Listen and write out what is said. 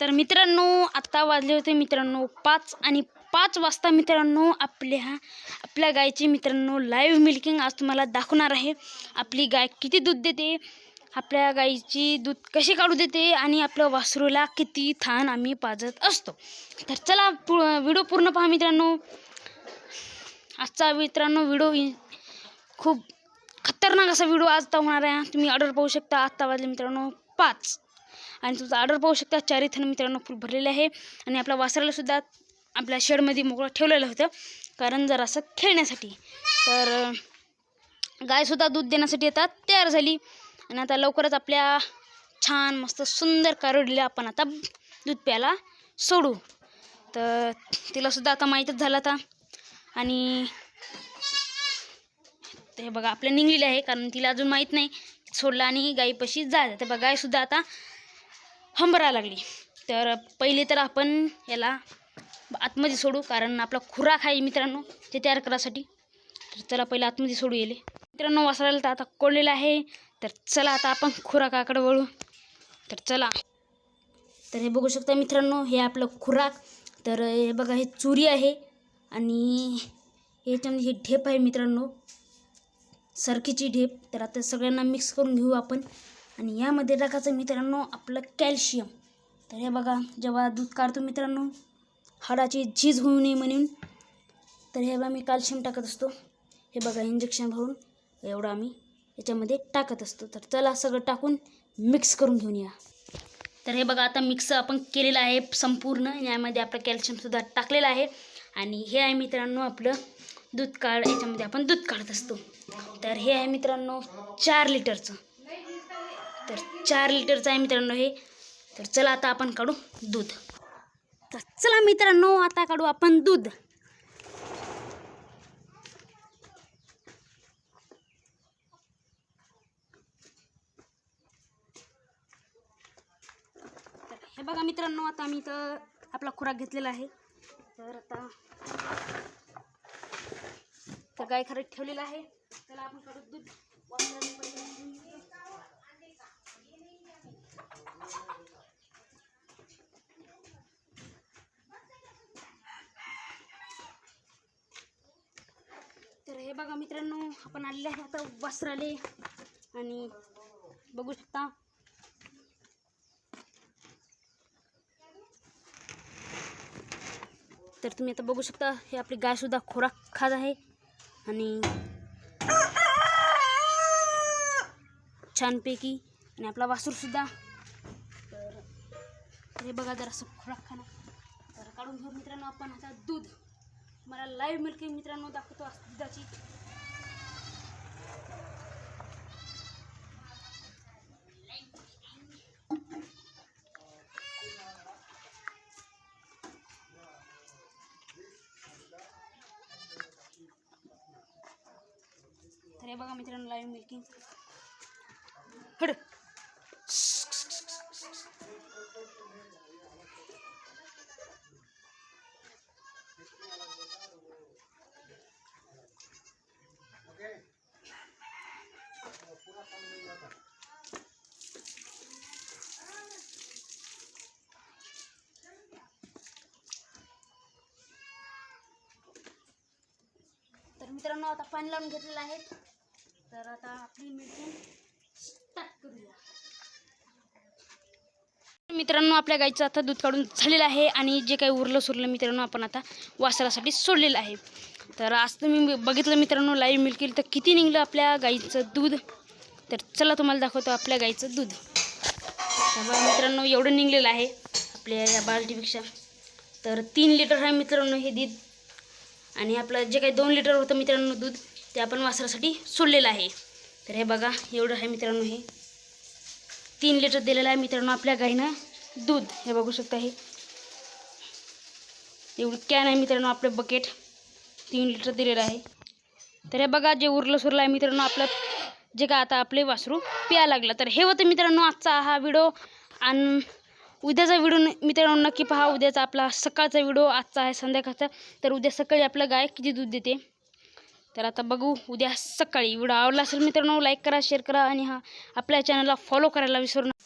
तर मित्रांनो आत्ता वाजले होते मित्रांनो पाच आणि पाच वाजता मित्रांनो आपल्या आपल्या गायची मित्रांनो लाईव्ह मिल्किंग आज तुम्हाला दाखवणार आहे. आपली गाय किती दूध देते आपल्या गाईची दूध कशी काढू देते आणि आपल्या वासरूला किती थान आम्ही पाजत असतो. तर चला पु व्हिडिओ पूर्ण पहा मित्रांनो. आजचा मित्रांनो व्हिडिओ खूप खतरनाक असा व्हिडिओ आज होणार आहे. तुम्ही ऑर्डर पाहू शकता. आत्ता वाजले मित्रांनो पाच. आणि तुमचा ऑर्डर पाहू शकता. चार थन मित्रांनो फुल भरलेले आहे. आणि आपल्या वासराला सुद्धा आपल्या शेडमध्ये मोकळं ठेवलेलं होतं. कारण जर असं खेळण्यासाठी तर गायसुद्धा दूध देण्यासाठी आता तयार झाली. आणि आता लवकरच आपल्या छान मस्त सुंदर कारोडीला आपण आता दूध प्यायला सोडू. तर तिलासुद्धा आता माहीतच झालं आता. आणि ते बघा आपल्या निघलेले आहे कारण तिला अजून माहीत नाही. सोडलं आणि गाईपाशी जायचं ते बघा गायसुद्धा आता हंबरा लागली. तर पहिले तर आपण याला आतमध्ये सोडू कारण आपला खुराक आहे मित्रांनो ते तयार करायसाठी. तर चला पहिलं आतमध्ये सोडू येले. मित्रांनो वासरायला तर आता कोळलेलं आहे. तर चला आता आपण खुराकाकडे वळू. तर चला. तर हे बघू शकता मित्रांनो हे आपलं खुराक. तर हे बघा हे चुरी आहे. आणि याच्यामध्ये हे ढेप आहे मित्रांनो. सरकीची ढेप. तर आता सगळ्यांना मिक्स करून घेऊ आपण. आणि यामध्ये टाकायचं मित्रांनो आपलं कॅल्शियम. तर हे बघा जेव्हा दूध काढतो मित्रांनो हाडाची झीज होऊ नये म्हणून. तर हे बघा मी कॅल्शियम टाकत असतो. हे बघा इंजेक्शन भरून एवढं आम्ही याच्यामध्ये टाकत असतो. तर चला सगळं टाकून मिक्स करून घेऊन या. तर हे बघा आता मिक्स आपण केलेलं आहे संपूर्ण. यामध्ये आपलं कॅल्शियमसुद्धा टाकलेलं आहे. आणि हे आहे मित्रांनो आपलं दूध काढ याच्यामध्ये आपण दूध काढत असतो. तर हे आहे मित्रांनो चार लिटरचं. तर चार लिटरचं आहे मित्रांनो हे. तर चला आता आपण काढू दूध. तर चला मित्रांनो आता काढू आपण दूध. तर हे बघा मित्रांनो आता आम्ही तर आपला खुराक घेतलेला आहे. तर आता तर गाय खरं ठेवलेलं आहे. त्याला आपण काढू दूध वासराने पहिले तर हे बघा मित्रांनो आपण आलेले आहे आता वस्त्राले आणि बघू शकता. तर तुम्ही आता बघू शकता हे आपली गायसुद्धा खुराक खात आहे. आणि छानपैकी. आणि आपला वासूरसुद्धा तर तर हे बघा जरासं खुराक खाणं. तर काढून घेऊ मित्रांनो आपण आता दूध. मला लाईव्ह मिळके मित्रांनो दाखवतो आज दुधाची तर हे बघा मित्रांनो लाईव्ह मिल्किंग हड तर मित्रांनो आता पाणी लावून घेतलेलं आहे. तर आता आपली मिल्किंग स्टार्ट करूया. मित्रांनो आपल्या गाईचं आता दूध काढून झालेलं आहे आणि जे काही उरलं सुरलं मित्रांनो आपण आता वासरासाठी सोडलेलं आहे. तर आज तुम्ही बघितलं मित्रांनो लाईव्ह केली तर किती निघलं आपल्या गाईचं दूध? तर चला तुम्हाला दाखवतो आपल्या गाईचं दूध. तर मित्रांनो एवढं निघलेलं आहे आपल्या या बाल्टीपेक्षा. तर तीन लिटर आहे मित्रांनो हे दूध. आणि आपलं जे काही दोन लिटर होतं मित्रांनो दूध ते आपण वासरासाठी सोडलेलं आहे. तर हे बघा एवढं आहे मित्रांनो हे. तीन लिटर दिलेलं आहे मित्रांनो आपल्या गाईनं दूध. हे बघू शकता हे. एवढं कॅन आहे मित्रांनो आपलं बकेट तीन लिटर दिलेलं आहे. तर हे बघा जे उरलं सुरलं आहे मित्रांनो आपलं जे का आता आपले वासरू प्या लागलं. तर हे होतं मित्रांनो आजचा हा व्हिडिओ आणि उद्याचा व्हिडिओ मित्रांनो नक्की पहा उद्याचा आपला सकाळचा व्हिडिओ आजचा आहे संध्याकाळचा. तर उद्या सकाळी आपलं गाय किती दूध देते? तर आता बघू उद्या सकाळी व्हिडिओ आवडला असेल मित्रांनो लाईक करा शेअर करा आणि हा आपल्या चॅनलला फॉलो करायला विसरू नका.